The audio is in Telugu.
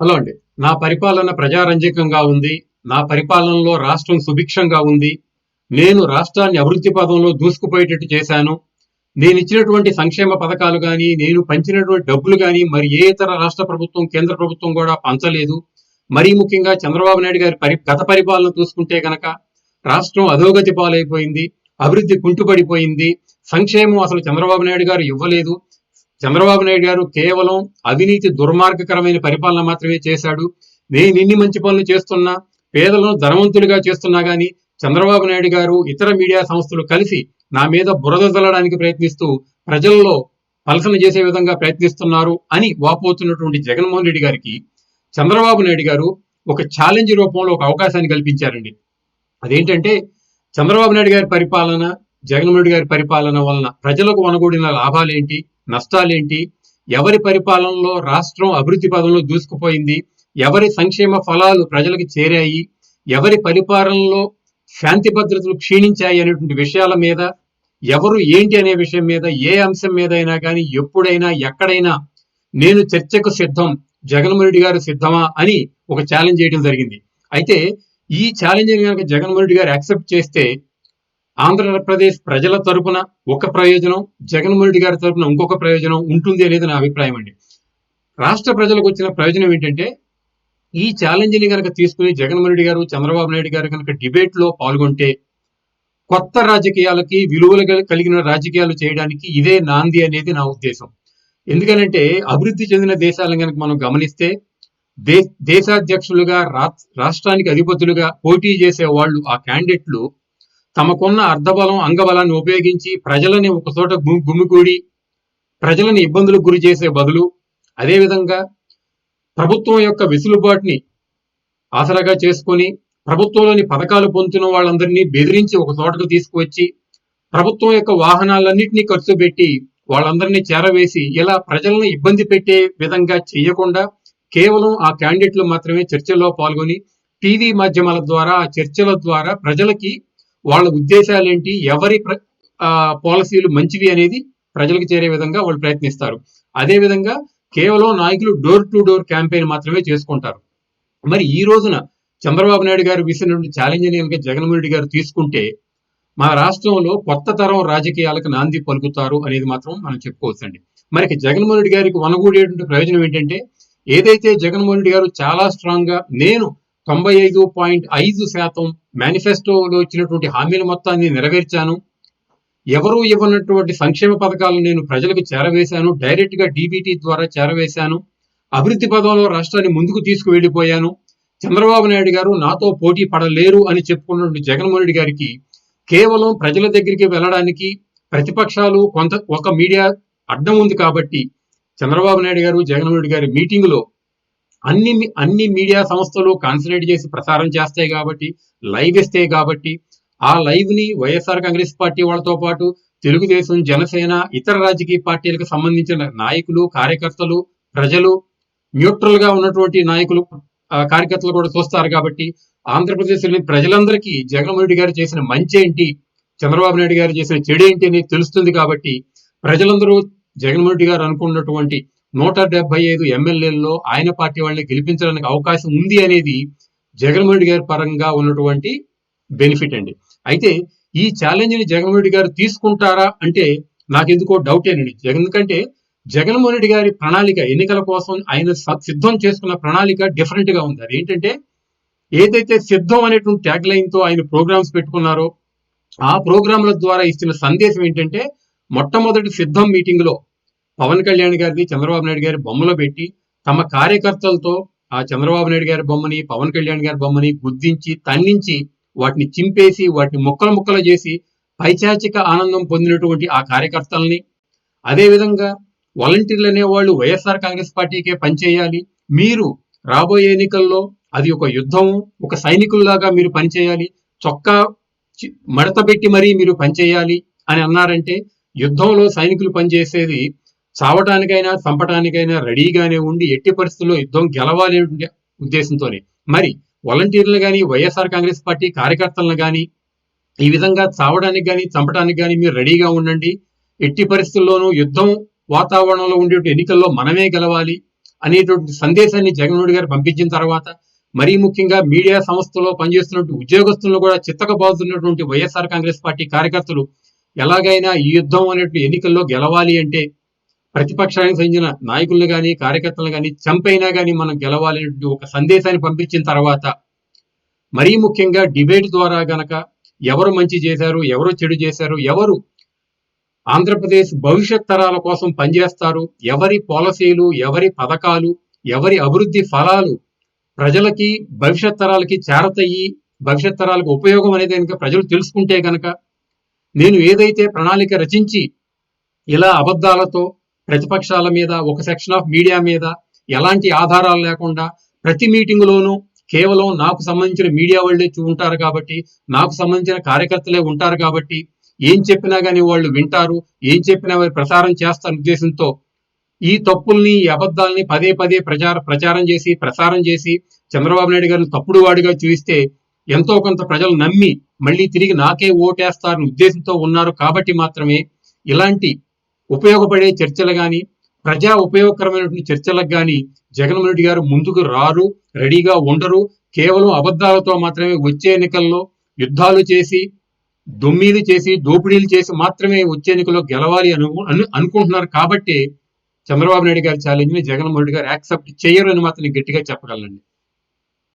హలో అండి. నా పరిపాలన ప్రజారంజకంగా ఉంది. నా పరిపాలనలో రాష్ట్రం సుభిక్షంగా ఉంది. నేను రాష్ట్రాన్ని అభివృద్ధి పదంలో దూసుకుపోయేటట్టు చేశాను. నేను ఇచ్చినటువంటి సంక్షేమ పథకాలు కానీ నేను పంచినటువంటి డబ్బులు కానీ మరి ఏ ఇతర రాష్ట్ర ప్రభుత్వం కేంద్ర ప్రభుత్వం కూడా పంచలేదు. మరీ ముఖ్యంగా చంద్రబాబు నాయుడు గారి పరి గత పరిపాలన చూసుకుంటే గనక రాష్ట్రం అధోగతి పాలైపోయింది. అభివృద్ధి కుంటుపడిపోయింది. సంక్షేమం అసలు చంద్రబాబు నాయుడు గారు ఇవ్వలేదు. చంద్రబాబు నాయుడు గారు కేవలం అవినీతి దుర్మార్గకరమైన పరిపాలన మాత్రమే చేశాడు. నేను ఇన్ని మంచి పనులు చేస్తున్నా పేదలను ధనవంతులుగా చేస్తున్నా గాని చంద్రబాబు నాయుడు గారు ఇతర మీడియా సంస్థలు కలిసి నా మీద బురద జల్లడానికి ప్రయత్నిస్తూ ప్రజల్లో పలసన చేసే విధంగా ప్రయత్నిస్తున్నారు అని వాపోతున్నటువంటి జగన్మోహన్ రెడ్డి గారికి చంద్రబాబు నాయుడు గారు ఒక ఛాలెంజ్ రూపంలో ఒక అవకాశాన్ని కల్పించారండి. అదేంటంటే చంద్రబాబు నాయుడు గారి పరిపాలన జగన్మోహన్ రెడ్డి గారి పరిపాలన వలన ప్రజలకు వనగూడిన లాభాలేంటి? నష్టాలేంటి? ఎవరి పరిపాలనలో రాష్ట్రం అభివృద్ధి పదంలో దూసుకుపోయింది? ఎవరి సంక్షేమ ఫలాలు ప్రజలకు చేరాయి? ఎవరి పరిపాలనలో శాంతి భద్రతలు క్షీణించాయి అనేటువంటి విషయాల మీద ఎవరు ఏంటి అనే విషయం మీద ఏ అంశం మీద అయినా కానీ ఎప్పుడైనా ఎక్కడైనా నేను చర్చకు సిద్ధం జగన్మోహన్ రెడ్డి గారు సిద్ధమా అని ఒక ఛాలెంజ్ చేయడం జరిగింది. అయితే ఈ ఛాలెంజ్ కనుక జగన్మోహన్ రెడ్డి గారు యాక్సెప్ట్ చేస్తే ఆంధ్రప్రదేశ్ ప్రజల తరపున ఒక ప్రయోజనం జగన్మోహన్ రెడ్డి గారి తరపున ఇంకొక ప్రయోజనం ఉంటుంది అనేది నా అభిప్రాయం అండి. రాష్ట్ర ప్రజలకు వచ్చిన ప్రయోజనం ఏంటంటే ఈ ఛాలెంజ్ని కనుక తీసుకుని జగన్మోహన్ రెడ్డి గారు చంద్రబాబు నాయుడు గారు కనుక డిబేట్లో పాల్గొంటే కొత్త రాజకీయాలకి విలువలు కలిగిన రాజకీయాలు చేయడానికి ఇదే నాంది అనేది నా ఉద్దేశం. ఎందుకనంటే అభివృద్ధి చెందిన దేశాలను కనుక మనం గమనిస్తే దే దేశాధ్యక్షులుగా రా- రాష్ట్రానికి అధిపతులుగా పోటీ చేసే వాళ్ళు ఆ క్యాండిడేట్లు తమకున్న అర్ధబలం అంగబలాన్ని ఉపయోగించి ప్రజలని ఒక చోట గుమికూడి ప్రజలను ఇబ్బందులకు గురి చేసే బదులు అదేవిధంగా ప్రభుత్వం యొక్క వెసులుబాటుని ఆసరాగా చేసుకొని ప్రభుత్వంలోని పథకాలు పొందుతున్న వాళ్ళందరినీ బెదిరించి ఒక చోటకు తీసుకువచ్చి ప్రభుత్వం యొక్క వాహనాలన్నింటినీ ఖర్చు పెట్టి వాళ్ళందరినీ చేరవేసి ఇలా ప్రజలను ఇబ్బంది పెట్టే విధంగా చేయకుండా కేవలం ఆ క్యాండిడేట్లు మాత్రమే చర్చల్లో పాల్గొని టీవీ మాధ్యమాల ద్వారా ఆ చర్చల ద్వారా ప్రజలకి వాళ్ళ ఉద్దేశాలు ఏంటి ఎవరి ప్ర- ఆ, పాలసీలు మంచివి అనేది ప్రజలకు చేరే విధంగా వాళ్ళు ప్రయత్నిస్తారు. అదే విధంగా కేవలం నాయకులు డోర్ టు డోర్ క్యాంపెయిన్ మాత్రమే చేసుకుంటారు. మరి ఈ రోజున చంద్రబాబు నాయుడు గారు విసినటువంటి ఛాలెంజ్ కనుక జగన్మోహన్ రెడ్డి గారు తీసుకుంటే మా రాష్ట్రంలో కొత్త తరం రాజకీయాలకు నాంది పలుకుతారు అనేది మాత్రం మనం చెప్పుకోవచ్చండి. మరి జగన్మోహన్ రెడ్డి గారికి వనగూడేటువంటి ప్రయోజనం ఏంటంటే ఏదైతే జగన్మోహన్ రెడ్డి గారు చాలా స్ట్రాంగ్గా నేను తొంభై ఐదు పాయింట్ ఐదు శాతం మేనిఫెస్టోలో ఇచ్చినటువంటి హామీల మొత్తాన్ని నెరవేర్చాను. ఎవరూ ఇవ్వనటువంటి సంక్షేమ పథకాలను నేను ప్రజలకు చేరవేశాను. డైరెక్ట్గా డీబీటీ ద్వారా చేరవేశాను. అభివృద్ధి పదంలో రాష్ట్రాన్ని ముందుకు తీసుకువెళ్ళిపోయాను. చంద్రబాబు నాయుడు గారు నాతో పోటీ పడలేరు అని చెప్పుకున్నటువంటి జగన్మోహన్ రెడ్డి గారికి కేవలం ప్రజల దగ్గరికి వెళ్ళడానికి ప్రతిపక్షాలు కొంత ఒక మీడియా అడ్డం ఉంది కాబట్టి చంద్రబాబు నాయుడు గారు జగన్మోహన్ రెడ్డి గారి మీటింగ్లో అన్ని మీ- అన్ని మీడియా సంస్థలు కాన్సన్ట్రేట్ చేసి ప్రసారం చేస్తాయి కాబట్టి లైవ్ ఇస్తాయి కాబట్టి ఆ లైవ్ని వైఎస్ఆర్ కాంగ్రెస్ పార్టీ వాళ్ళతో పాటు తెలుగుదేశం జనసేన ఇతర రాజకీయ పార్టీలకు సంబంధించిన నాయకులు కార్యకర్తలు ప్రజలు న్యూట్రల్గా ఉన్నటువంటి నాయకులు కార్యకర్తలు కూడా చూస్తారు కాబట్టి ఆంధ్రప్రదేశ్లోని ప్రజలందరికీ జగన్మోహన్ రెడ్డి గారు చేసిన మంచి ఏంటి చంద్రబాబు నాయుడు గారు చేసిన చెడు ఏంటి అని తెలుస్తుంది కాబట్టి ప్రజలందరూ జగన్మోహన్ రెడ్డి గారు అనుకున్నటువంటి నూట డెబ్బై ఐదు ఎమ్మెల్యేల్లో ఆయన పార్టీ వాళ్ళని గెలిపించడానికి అవకాశం ఉంది అనేది జగన్మోహన్ రెడ్డి గారి పరంగా ఉన్నటువంటి బెనిఫిట్ అండి. అయితే ఈ ఛాలెంజ్ని జగన్మోహన్ రెడ్డి గారు తీసుకుంటారా అంటే నాకెందుకో డౌటేనండి. ఎందుకంటే జగన్మోహన్ రెడ్డి గారి ప్రణాళిక ఎన్నికల కోసం ఆయన సిద్ధం చేసుకున్న ప్రణాళిక డిఫరెంట్గా ఉంది. ఏంటంటే ఏదైతే సిద్ధం అనేటువంటి ట్యాగ్ లైన్తో ఆయన ప్రోగ్రామ్స్ పెట్టుకున్నారో ఆ ప్రోగ్రాంల ద్వారా ఇచ్చిన సందేశం ఏంటంటే మొట్టమొదటి సిద్ధం మీటింగ్లో పవన్ కళ్యాణ్ గారిని చంద్రబాబు నాయుడు గారి బొమ్మలో పెట్టి తమ కార్యకర్తలతో ఆ చంద్రబాబు నాయుడు గారి బొమ్మని పవన్ కళ్యాణ్ గారి బొమ్మని గుద్దించి తన్నించి వాటిని చింపేసి వాటిని ముక్కలు ముక్కలు చేసి పైచాచిక ఆనందం పొందినటువంటి ఆ కార్యకర్తల్ని. అదేవిధంగా వాలంటీర్లు అనేవాళ్ళు వైఎస్ఆర్ కాంగ్రెస్ పార్టీకే పనిచేయాలి. మీరు రాబోయే ఎన్నికల్లో అది ఒక యుద్ధం ఒక సైనికుల్లాగా మీరు పనిచేయాలి. చొక్కా మడత పెట్టి మరీ మీరు పనిచేయాలి అని అన్నారంటే యుద్ధంలో సైనికులు పనిచేసేది చావటానికైనా చంపటానికైనా రెడీగానే ఉండి ఎట్టి పరిస్థితుల్లో యుద్ధం గెలవాలి ఉద్దేశంతోనే. మరి వాలంటీర్లు కానీ వైఎస్ఆర్ కాంగ్రెస్ పార్టీ కార్యకర్తలను కానీ ఈ విధంగా చావడానికి కానీ చంపడానికి కానీ మీరు రెడీగా ఉండండి. ఎట్టి పరిస్థితుల్లోనూ యుద్ధం వాతావరణంలో ఉండే ఎన్నికల్లో మనమే గెలవాలి అనేటువంటి సందేశాన్ని జగన్మోహన్ గారు పంపించిన తర్వాత మరీ ముఖ్యంగా మీడియా సంస్థలో పనిచేస్తున్నటువంటి ఉద్యోగస్తులను కూడా చిత్తకబాదుతున్నటువంటి వైఎస్ఆర్ కాంగ్రెస్ పార్టీ కార్యకర్తలు ఎలాగైనా ఈ యుద్ధం అనేటువంటి ఎన్నికల్లో గెలవాలి అంటే ప్రతిపక్షానికి చెందిన నాయకులను కానీ కార్యకర్తలను కానీ చంపైనా కానీ మనం గెలవాలనేటువంటి ఒక సందేశాన్ని పంపించిన తర్వాత మరీ ముఖ్యంగా డిబేట్ ద్వారా గనక ఎవరు మంచి చేశారు ఎవరు చెడు చేశారు ఎవరు ఆంధ్రప్రదేశ్ భవిష్యత్ తరాల కోసం పనిచేస్తారు ఎవరి పాలసీలు ఎవరి పథకాలు ఎవరి అభివృద్ధి ఫలాలు ప్రజలకి భవిష్యత్ తరాలకి చేరతయ్యి భవిష్యత్ తరాలకు ఉపయోగం అనేది కనుక ప్రజలు తెలుసుకుంటే కనుక నేను ఏదైతే ప్రణాళిక రచించి ఇలా అబద్ధాలతో ప్రతిపక్షాల మీద ఒక సెక్షన్ ఆఫ్ మీడియా మీద ఎలాంటి ఆధారాలు లేకుండా ప్రతి మీటింగులోనూ కేవలం నాకు సంబంధించిన మీడియా వాళ్ళే చూ- ఉంటారు కాబట్టి నాకు సంబంధించిన కార్యకర్తలే ఉంటారు కాబట్టి ఏం చెప్పినా కానీ వాళ్ళు వింటారు ఏం చెప్పినా వారు ప్రసారం చేస్తారు ఉద్దేశంతో ఈ తప్పుల్ని ఈ అబద్ధాలని పదే పదే ప్రచార ప్రచారం చేసి ప్రసారం చేసి చంద్రబాబు నాయుడు గారిని తప్పుడు వాడిగా చూస్తే ఎంతో కొంత ప్రజలు నమ్మి మళ్ళీ తిరిగి నాకే ఓటేస్తారని ఉద్దేశంతో ఉన్నారు కాబట్టి మాత్రమే ఇలాంటి ఉపయోగపడే చర్చలు కానీ ప్రజా ఉపయోగకరమైనటువంటి చర్చలకు కానీ జగన్మోహన్ రెడ్డి గారు ముందుకు రారు రెడీగా ఉండరు. కేవలం అబద్ధాలతో మాత్రమే వచ్చే ఎన్నికల్లో యుద్ధాలు చేసి దొమ్మీలు చేసి దోపిడీలు చేసి మాత్రమే వచ్చే ఎన్నికల్లో గెలవాలి అను అనుకుంటున్నారు. కాబట్టి చంద్రబాబు నాయుడు గారి ఛాలెంజ్ని జగన్మోహన్ రెడ్డి గారు యాక్సెప్ట్ చేయరు అని మాత్రం గట్టిగా చెప్పగలనండి.